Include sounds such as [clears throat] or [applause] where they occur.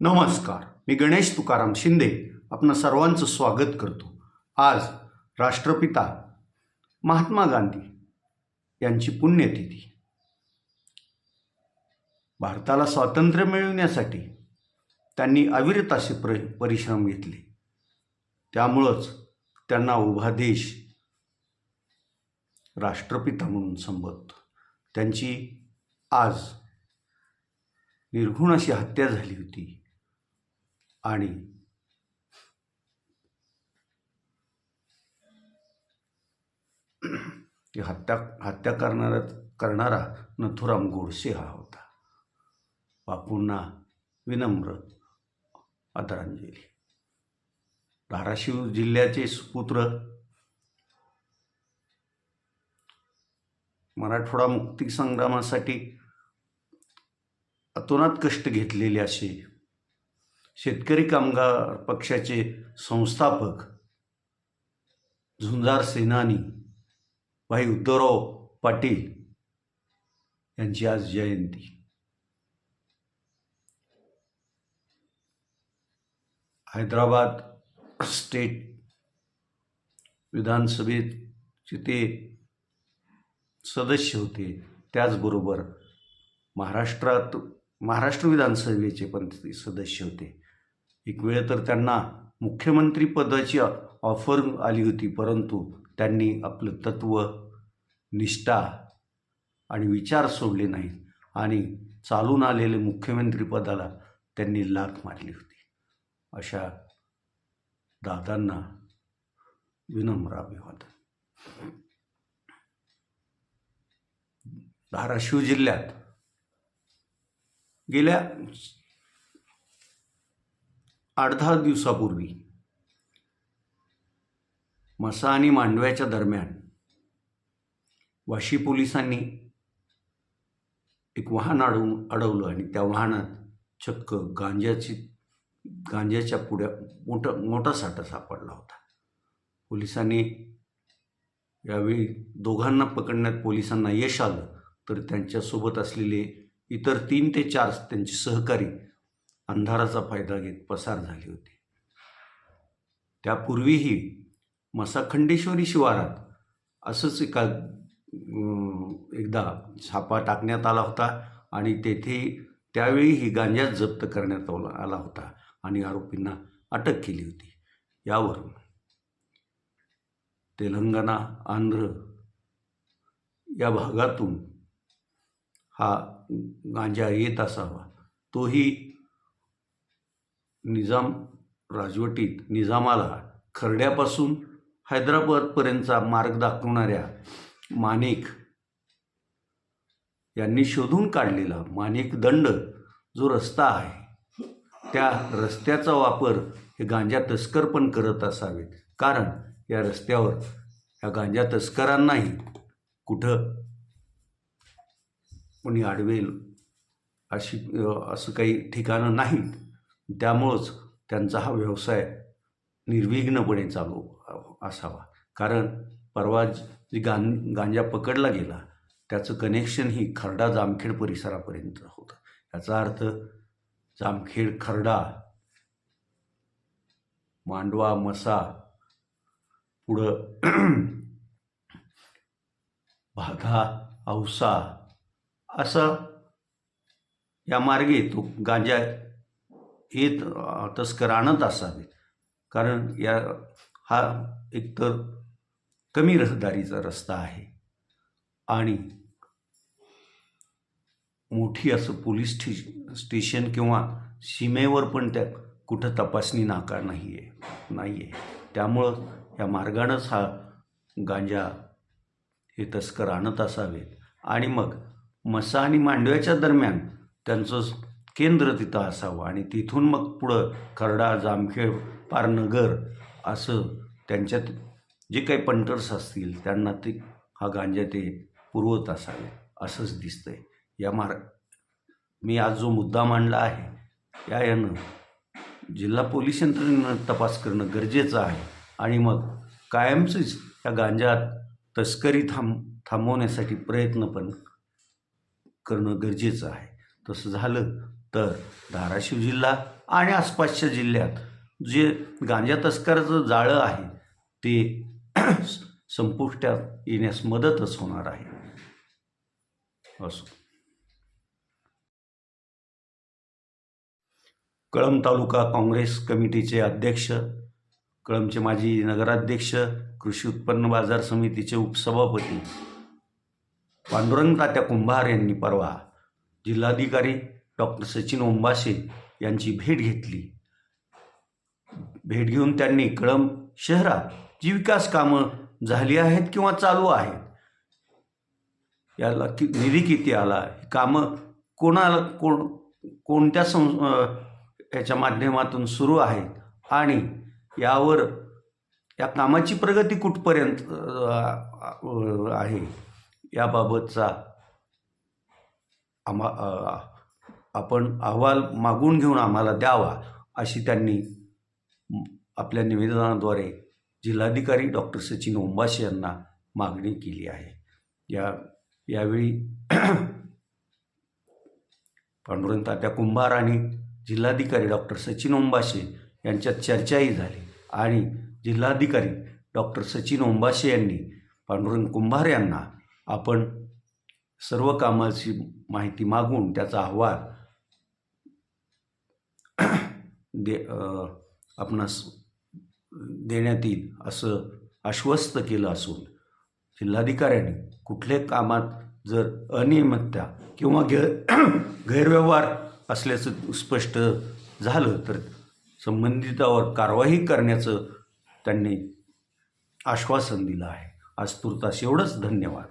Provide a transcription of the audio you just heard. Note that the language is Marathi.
नमस्कार. मी गणेश तुकाराम शिंदे आपण सर्वांचं स्वागत करतो. आज राष्ट्रपिता महात्मा गांधी यांची पुण्यतिथी. भारताला स्वातंत्र्य मिळवण्यासाठी त्यांनी अविरत असे प्र परिश्रम घेतले. त्यामुळंच त्यांना उभा देश राष्ट्रपिता म्हणून संबोधतो. त्यांची आज निर्घुण अशी हत्या झाली होती. आणि [clears throat] ती हत्या हत्या करणारा करणारा नथुराम गोडसे हा होता. बापूंना विनम्र आदरांजली. धाराशिव जिल्ह्याचे सुपुत्र मराठवाडा मुक्ती संग्रामासाठी अतोनात कष्ट घेतलेले असे शेतकरी कामगार पक्षाचे संस्थापक झुंजार सेनानी भाई उद्धवराव पाटील यांची आज जयंती. हैदराबाद स्टेट विधानसभेचे ते सदस्य होते. त्याचबरोबर महाराष्ट्रात महाराष्ट्र विधानसभेचे पण सदस्य होते. एक वेळ तर त्यांना मुख्यमंत्री पदाची ऑफर आली होती परंतु त्यांनी आपलं तत्त्व निष्ठा आणि विचार सोडले नाहीत आणि चालून आलेले मुख्यमंत्रीपदाला त्यांनी लाथ मारली होती. अशा दादांना विनम्र अभिवादन. धाराशिव जिल्ह्यात गेल्या आठ दहा दिवसापूर्वी मसा आणि मांडव्याच्या दरम्यान वाशी पोलिसांनी एक वाहन अडवून अडवलं आणि त्या वाहनात चक्क गांज्याची गांज्याच्या पुढ्या मोठा मोठा साठा सापडला होता. पोलिसांनी यावेळी दोघांना पकडण्यात पोलिसांना यश आलं तर त्यांच्यासोबत असलेले इतर तीन ते चार त्यांचे सहकारी अंधाराचा फायदा घेत पसार झाले होते. त्यापूर्वीही मसाखंडेश्वरी शिवारात असंच एका एकदा छापा टाकण्यात आला होता आणि तेथे त्यावेळीही गांजा जप्त करण्यात आला आला होता आणि आरोपींना अटक केली होती. यावरून तेलंगणा आंध्र या भागातून हा गांजा येत असावा. तोही निजाम राजवटीत निजामाला खरड्यापासून हैदराबादपर्यंतचा मार्ग दाखवणाऱ्या माणिक यांनी शोधून काढलेला माणिक दंड जो रस्ता आहे त्या रस्त्याचा वापर हे गांजा तस्कर पण करत असावेत. कारण या रस्त्यावर या गांजा तस्करांनाही कुठं कोणी अडवेल अशी असं काही ठिकाणं नाहीत. त्यामुळंच त्यांचा हा व्यवसाय निर्विघ्नपणे चालू असावा. कारण परवा जी गां गांजा पकडला गेला त्याचं कनेक्शन ही खर्डा जामखेड परिसरापर्यंत होतं. याचा अर्थ जामखेड खर्डा मांडवा मसा पुढं [clears throat] भागा औसा असं या मार्गे तो गांजा येत तस्कर आणत असावेत. कारण या हा एकतर कमी रहदारीचा रस्ता आहे. आणि मोठी असं पोलीस स्टे स्टेशन किंवा सीमेवर पण त्या कुठं तपासणी नाकार नाही आहे नाही आहे त्यामुळं या मार्गानंच हा गांजा हे तस्कर आणत असावेत. आणि मग मसा आणि मांडव्याच्या दरम्यान त्यांचं केंद्र तिथं असावं आणि तिथून मग पुढं खर्डा जामखेड पारनगर असं त्यांच्यात जे काही पंटर्स असतील त्यांना ते हा गांजा ते पुरवत असावे असंच दिसतं आहे या मार मी आज जो मुद्दा मांडला आहे या यानं जिल्हा पोलीस यंत्रणेनं तपास करणं गरजेचं आहे आणि मग कायमचीच या गांजात तस्करी थांब थांबवण्यासाठी प्रयत्न पण करणं गरजेचं आहे. तसं झालं तर धाराशिव जिल्हा आणि आसपासच्या जिल्ह्यात जे गांजा तस्कराचं जाळं आहे ते [clears throat] संपुष्टात येण्यास मदतच होणार आहे. असो. कळंब तालुका काँग्रेस कमिटीचे अध्यक्ष कळंबचे माजी नगराध्यक्ष कृषी उत्पन्न बाजार समितीचे उपसभापती पांडुरंग तात्या कुंभार यांनी परवा जिल्हाधिकारी डॉक्टर सचिन ओंबाशे यांची भेट घेतली. भेट घेऊन त्यांनी कळंब शहरात जी विकास कामं झाली आहेत किंवा चालू आहेत? याला कि निधी किती आला? कामं कोणाला कोण कोणत्या सं याच्या माध्यमातून सुरू आहेत? आणि यावर या कामाची प्रगती कुठपर्यंत आहे? याबाबतचा आम्हा आपण अहवाल मागून घेऊन आम्हाला द्यावा अशी त्यांनी आपल्या निवेदनाद्वारे जिल्हाधिकारी डॉक्टर सचिन ओंबाशी यांना मागणी केली आहे. या यावेळी पांडुरंग तात्या कुंभार आणि जिल्हाधिकारी डॉक्टर सचिन ओंबाशे यांच्यात चर्चाही झाली आणि जिल्हाधिकारी डॉक्टर सचिन ओंबाशे यांनी पांडुरंग कुंभार यांना आपण सर्व कामाची माहिती मागून त्याचा अहवाल दे आपणास देण्यात येईल असं आश्वस्त केलं असून जिल्हाधिकाऱ्यांनी कुठल्या कामात जर अनियमितता किंवा गैर गैरव्यवहार असल्याचं स्पष्ट झालं तर संबंधितावर कारवाई करण्याचं त्यांनी आश्वासन दिलं आहे. आज तुर्तास एवढंच. धन्यवाद.